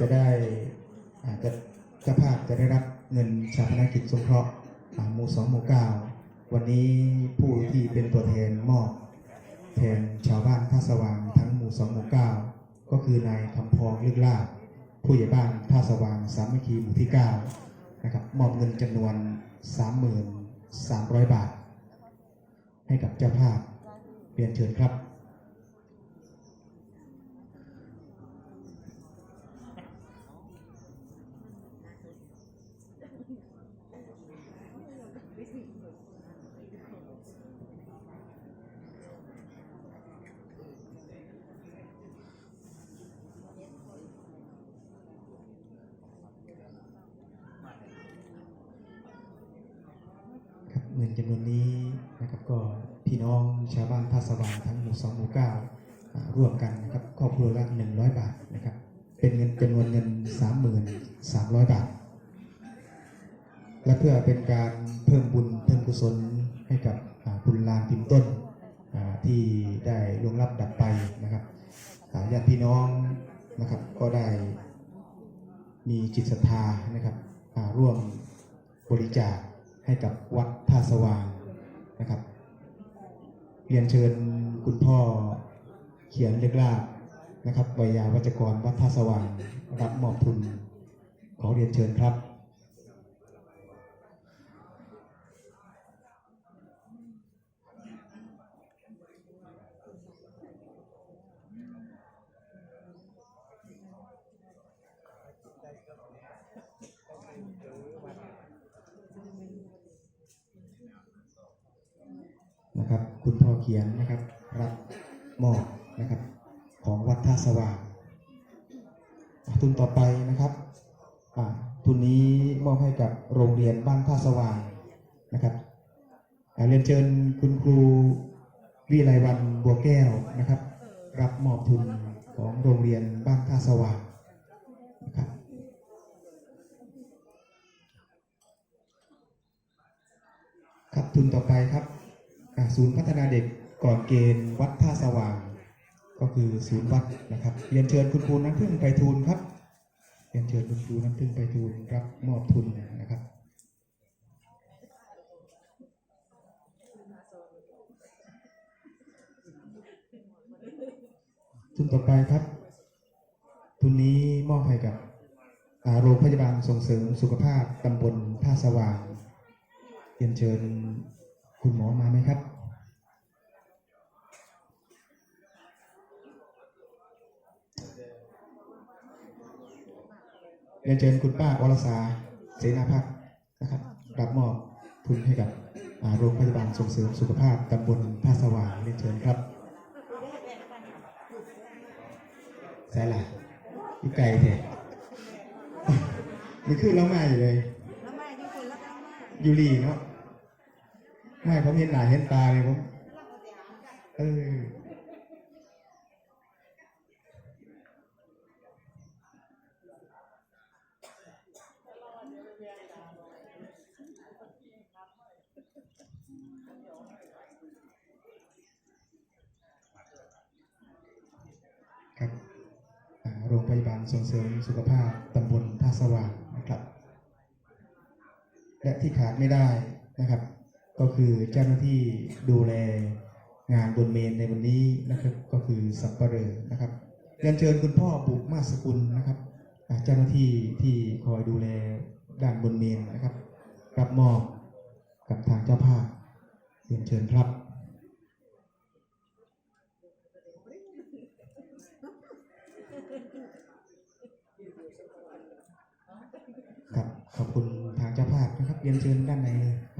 จะได้อาจจะเจ้าภาพจะได้รับเงินชาพนกิจสงเคราะห์หมู่สองหมู่เก้าวันนี้ผู้ที่เป็นตัวแทนมอบแทนชาวบ้านท่าสว่างทั้งหมู่สองหมู่เก้าก็คือนายคำพองลึกลาบผู้ใหญ่บ้านท่าสว่างสามัคคีหมู่ที่เก้านะครับมอบเงินจำนวน33,000บาท ให้กับเจ้าภาพเรียนเชิญครับ เงินจำนวนนี้นะครับก็พี่น้องชาวบ้านท่าสว่างทั้งหมู่สองหมู่เก้าร่วมกันนะครับครอบครัวละหนึ่งร้อยบาทนะครับเป็นเงินจำนวนเงินสามหมื่นสามร้อยบาท และเพื่อเป็นการเพิ่มบุญเพิ่มกุศลให้กับบุญลานพิมพ์ต้นที่ได้ล่วงลับดับไปนะครับญาติพี่น้องนะครับก็ได้มีจิตศรัทธานะครับร่วมบริจาค ให้กับวัดท่าสว่างนะครับ เรียนเชิญคุณพ่อเขียนเลือกลาบนะครับวิยาวัจกรวัดท่าสว่างรับมอบทุนขอเรียนเชิญครับ นะครับ คุณพ่อเขียนนะครับรับมอบนะครับ ของวัดท่าสว่างทุนต่อไปนะครับทุนนี้มอบให้กับโรงเรียนบ้านท่าสว่างนะครับอ่าเรียนเชิญคุณครูวิไลวันบัวแก้วนะครับ รับมอบทุนของโรงเรียนบ้านท่าสว่างนะครับครับทุนต่อไปครับ ศูนย์พัฒนาเด็กก่อนเกณฑ์วัดท่าสว่าง ก็คือศูนย์วัดนะครับเรียนเชิญคุณครูน้ำพึ่งไปทูลครับเรียนเชิญคุณครูน้ำพึ่งไปทูลรับมอบทุนนะครับทุนต่อไปครับ ทุนนี้มอบให้กับโรงพยาบาลส่งเสริมสุขภาพตำบลท่าสว่างเรียนเชิญ คุณหมอมาไหมครับ เรียนเชิญคุณป้าอรสาเสนาพักดิ์นะครับรับมอบทุนให้กับอ่าโรงพยาบาลส่งเสริมสุขภาพตำบลท่าสว่างเรียนเชิญครับใช่ละอยู่ไกลเถอะมันขึ้นแล้วมาอยู่เลยแล้วไม่ที่คนแล้วก็มายูรีเนาะ ไม่ผมเห็นหน้าเห็นตาเลยผมเออครับโรงพยาบาลส่งเสริมสุขภาพตำบลท่าสว่างนะครับ และที่ขาดไม่ได้นะครับ ก็คือเจ้าหน้าที่ดูแลงานบนเมนในวันนี้นะครับ ก็คือสับปะเหร่อนะครับเรียนเชิญคุณพ่อบุกมาสกุลนะครับเจ้าหน้าที่ที่คอยดูแลด้านบนเมนนะครับรับมอบกับทางเจ้าภาพเรียนเชิญครับครับขอบคุณทางเจ้าภาพนะครับเรียนเชิญด้านในเลยครับ